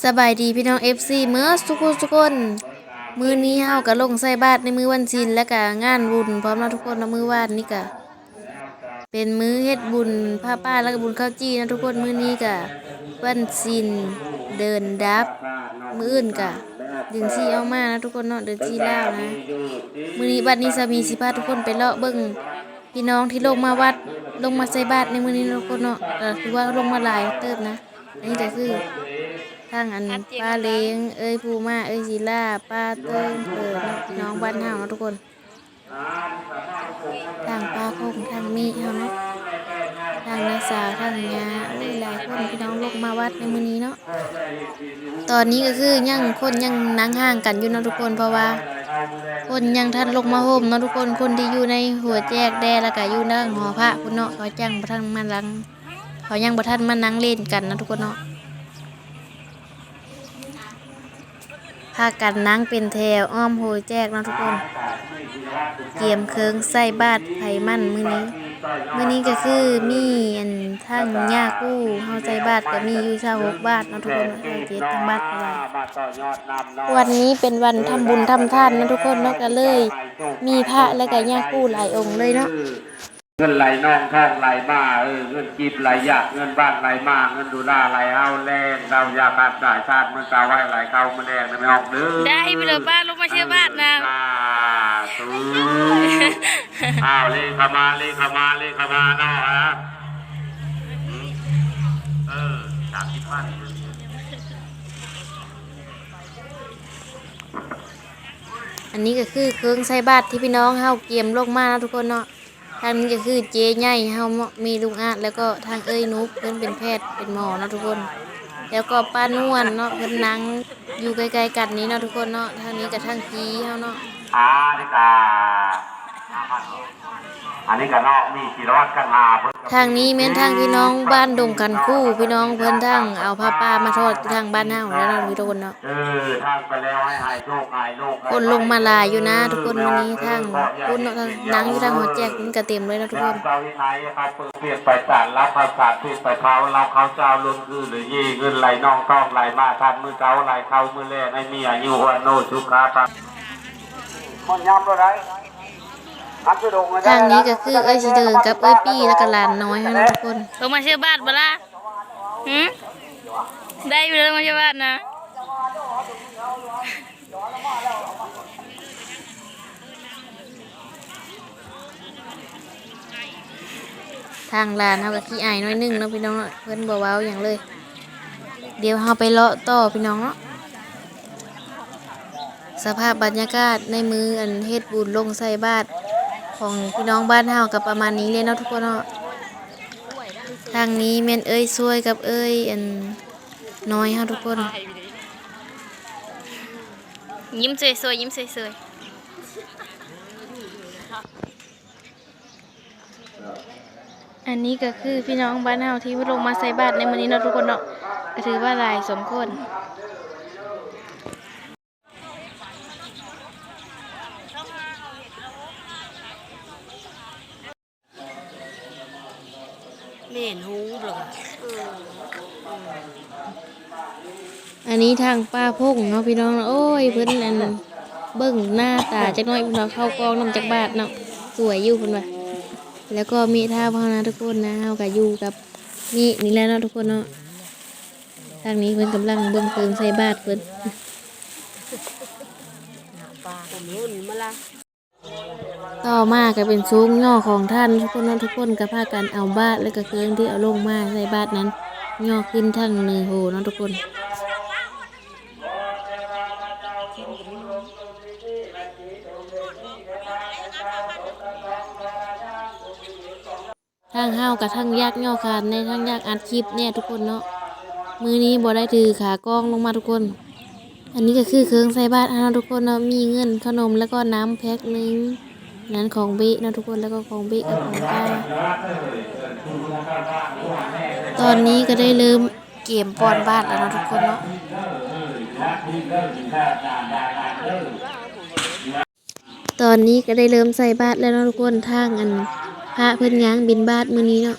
สบายดีพี่น้อง FC เมื่อสุกคนทุกคนมือนี้เฮาก็ลงใส่บาตรในมือวันศีลและก็งานบุญพร้อมเนาทุกคนนะมือวานนี่ก็เป็นมือเฮ็ดบุญผ้าป้าแล้วก็บุญข้าวจี้นะทุกคนมือนี้ก็วันศีลเดินดับ มืออื่นก็เดินซีเอามานะทุกคนเนาะเดินซี่ลานะมือนี้บัดนี้สามีสิพาทุกคนไปเลาะเบิ่งพี่น้องที่ลงมาวัดลงมาใส่บาตรในมือนี้นะทุกคนเนาะก็คือว่าลงมาหลายเติบนะอันนี้ก็คือ ทางอันป้าเล้งเอ้ยภูมาเอ้ยศิลาป้าเติ้งเปิดเนาะพี่น้องบ้านเฮาเนาะทุกคนทางป้าพงทางมีเฮาเนาะทางนาสาวทางยาโอ้ยหลายคนพี่น้องลงมาวัดในมื้อนี้เนาะตอนนี้ก็คือยังคนยังนั่งห่างกันอยู่เนาะทุกคนเพราะว่า คนยังทันลงมาโฮมเนาะทุกคนคนที่อยู่ในหัวแจกแดแล้วก็อยู่นั่งหอพระพุ่นเนาะเขาจังบ่ทันมาลัง เขายังบ่ทันมานั่งเล่นกันเนาะทุกคนเนาะ พากันนั่งเป็นแถวอ้อมโหยแจกนะทุกคน เตรียมเครื่องใส่บาตรไผมั่นมื้อนี้มื้อนี้ก็คือมีอันทั้งยากู้เฮาใส่บาตรก็มีอยู่26บาทนะทุกคนเฮาเจ็ดทั้งบาทก็ว่าวันนี้เป็นวันทำบุญทำทานนะทุกคนเนาะก็เลย มีพระและก็ยากู้หลายองค์เลยเนาะ งินไหลนองทองไหลมาเออเงินกีบไหลยากเงินบ้านไหลมาเงินดูหน้าไหลเฮาแรงเราอยากการจ่ายชาติมันกาไว้ไหลเข้ามาแดงนะไม่ออกเด้อได้ไปเลยบ้านลงมาเชื่อบ้าทนะอ้าวเลขเข้ามาเลขเข้ามาเลขเข้ามาเนาะฮะอืมเออสามสิบพันอันนี้ก็คือเครื่องใส่บาตรที่พี่น้องเฮาเกียมลงมานะทุกคนเนาะ ทางนี้ก็คือเจ๊ใหญ่เฮามีลุงอาแล้วก็ทางเอ้ยนุ๊กเพิ่นเป็นแพทย์เป็นหมอเนาะทุกคน แล้วก็ป้านวลเนาะเพิ่นนั่งอยู่ไกลๆกันนี้เนาะทุกคนเนาะทางนี้กับทางจีเฮาเนาะอาดิกา อันนี้ก็นอกนี่จิรวัตรกันหาเพิ่นก็ทางนี้แม่นทางพี่น้องบ้านดงกันคู่พี่น้องเพิ่นทางเอาผ้าป่ามาทอดที่ทางบ้านเฮาแล้วเนาะทุกคนเนาะเออทางไปแล้วให้หายโชคหายโรคคนลงมาหลายอยู่นะ ทุกคนวันนี้ทางคุณเนาะทางนั่งอยู่ทางหัวแจกนี่ก็เต็มเลยเนาะทุกคนเจ้าที่ไหนครับเปิดเปลี่ยนไปตัดรับภาษาเปลี่ยนไปเขาเราเขาเจ้าลงคือหรือยี่เงินไหลนองต้องไหลมาท่านมือเก้าไหลเข้ามือแรกให้มีอายุวันโนชุกขาปังมันยำเลยอันจะดง ทางนี้ก็คือเอ้ยสิเดินกับเอ้ยปี้แล้วก็หลานน้อยเฮาเนาะทุกคนลงมาเชื่อบาทบ่ล่ะหืมได้อยู่แล้วมาเชื่อบาทนะทางลานเฮาก็ขี้อายน้อยหนึงเนาะพี่น้องเนาะเพิ่นบ่เว้าหยังเลย เดี๋ยวเฮาไปเลาะต่อพี่น้องเนาะสภาพบรรยากาศในมืออันเฮ็ดบุญลงใส่บาตร ของพี่น้องบ้านเฮาก็ประมาณนี้เลยเนาะทุกคนเนาะทางนี้แม่นเอ้ยซวยกับเอ้ยอันน้อยเฮาทุกคน ยิ้มสวยๆยิ้มสวยๆอันนี้ก็คือพี่น้องบ้านเฮาที่ลงมาใส่บาตรในมื้อนี้เนาะทุกคนเนาะก็ถือว่าหลายสมควร เล่นฮูบหรออันนี้ทางป้าพงเนาะพี่น้องเนาะโอ้ยเพิ่นอันเบิ่งหน้าตาจักหน่อยพี่น้องเข้ากองน้ำจากบาทเนาะสวยอยู่เพิ่นว่าแล้วก็มีท่าพานะทุกคนนะเฮาก็อยู่กับนี่นี่แหละเนาะทุกคนเนาะทางนี้เพิ่นกำลังเบิ่งเติมใส่บาทเพิ่น ต่อมาก็เป็นซุ้มย่อของท่านทุกคนเนาะทุกคนก็พากันเอาบาทแล้วก็เครื่องที่เอาลงมาใส่บาทนั้นย่อขึ้นทั้งเนื้อโหเนาะทุกคนทางเฮากับทางยากย่อคานในทางยากอัดคลิปเนี่ยทุกคนเนาะมือนี้บ่ได้ถือขากล้องลงมาทุกคน อันนี้ก็คือเครื่องใส่บาตรเฮาทุกคนเนาะมีเงินขนมแล้วก็น้ำแพ็คหนึง นั้นของบะเนะทุกคนแล้วก็ของเบะกับของก้าตอนนี้ก็ได้เลิมเกมป้อนบ้านแล้วนะทุกคนเนาะตอนนี้ก็ได้เริ่มใส่บาทแล้วนะทุกคนทางอันพระเพื่อนย้างบินบาทมือนี้เนาะ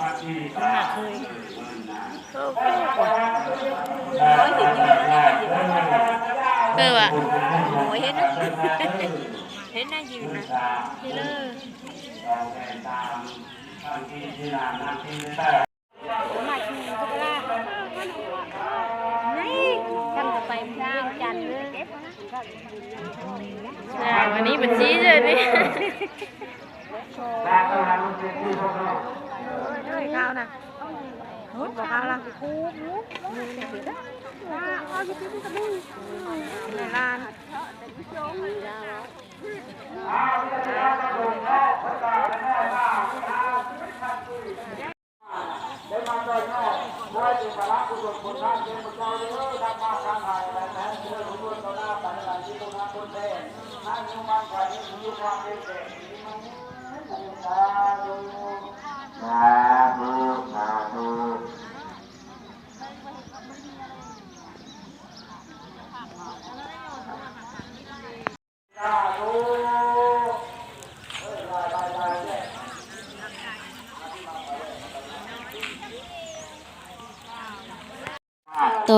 งินยังเลยอยู่อยู่ทางเอตามที่พักที่เออว่ะโอ้ยเห็นนะเห็นนะยืนนะนี่เลยมาชูก็ไปละนี่ท่านจะไปเช้าจันทร์เลยวันนี้เป็นชี้เลยนี่ ด้วยข้าวนะบอกข้าวละคูมูเอาอยู่ที่นี่ก็มึงในร้านสา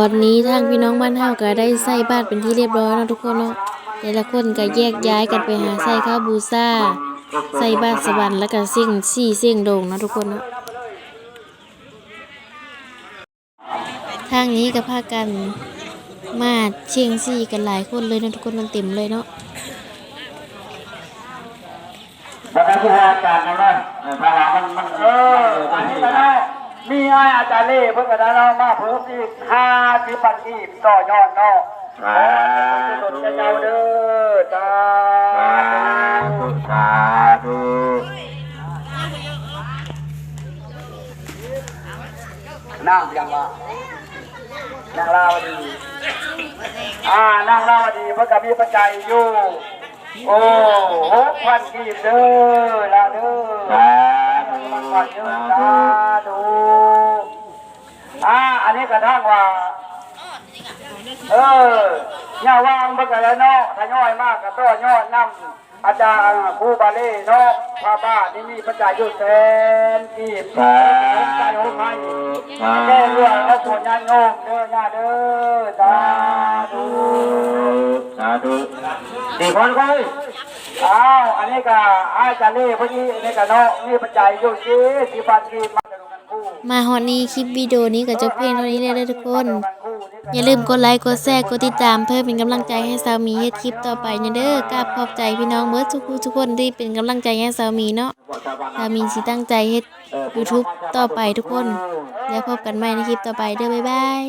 อนนี้ทางพี่น้องบ้านเฮาก็ได้ใส่บาตรเป็นที่เรียบร้อยแล้วทุกคนเนาะแต่ละคนก็แยกย้ายกันไปหาใส่ข้าวบูชาใส่บาตรสวรรค์แล้วก็เสี่ยงสี่เสี่ยงโด่งนะทุกคนเนาะทางนี้ก็พากันมาเชียงซี่กันหลายคนเลยนะทุกคนมันเต็มเลยเนาะแล้วก็ที่าจารนะว่าพระรามันมันเอออันนี้ก็ได้ มีไอ้อาจารย์เล่เพิ่งก็ได้เรามาเพิ่มอีกห้าสิบปันอีกต่อยอดนาะสาธุเจ้าเด้อสาธุสาธุนั่งยังวะนั่งลาวดีอ่านั่งลาวดีเพิ่งก็มีปัจจัยอยู่โอ้หกพันกีบเด้อละเด้อสาธุสาธุ อ่าอันนี้กระทั่งว่า เอออย่าวางบักแล้วเนาะถ้าย่อยมากก็ต้อยอดน้ำอาจารย์ครูบาเล่เนาะพระบ้านนี่มีปัจจัยอยู่แสนกีบสาธุสาธุแก้เรื่องเอาส่วนญาติโยมเด้อญาติเด้อสาธุสาธุสี่คนก็เลยอ้าวอันนี้ก็อาจารย์เล่พอดีอันนี้ก็เนาะมีปัจจัยอยู่สี่สิบพันกีบ มาดูกันคู่มาฮอนนี้คลิปวิดีโอนี้กับจบเพียงเท่านี้เลยนะทุกคน อย่าลืมกดไลค์กดแชร์กดติดตามเพื่อเป็นกำลังใจให้สามีเฮ็ดคลิปต่อไปนะเด้อกราบขอบใจพี่น้องเบิร์ดทุกทุกคนที่เป็นกำลังใจให้สามีเนาะสามีสิตั้งใจเฮ็ด YouTube ต่อไปทุกคน แล้วพบกันใหม่ในคลิปต่อไปเด้อบ๊ายบาย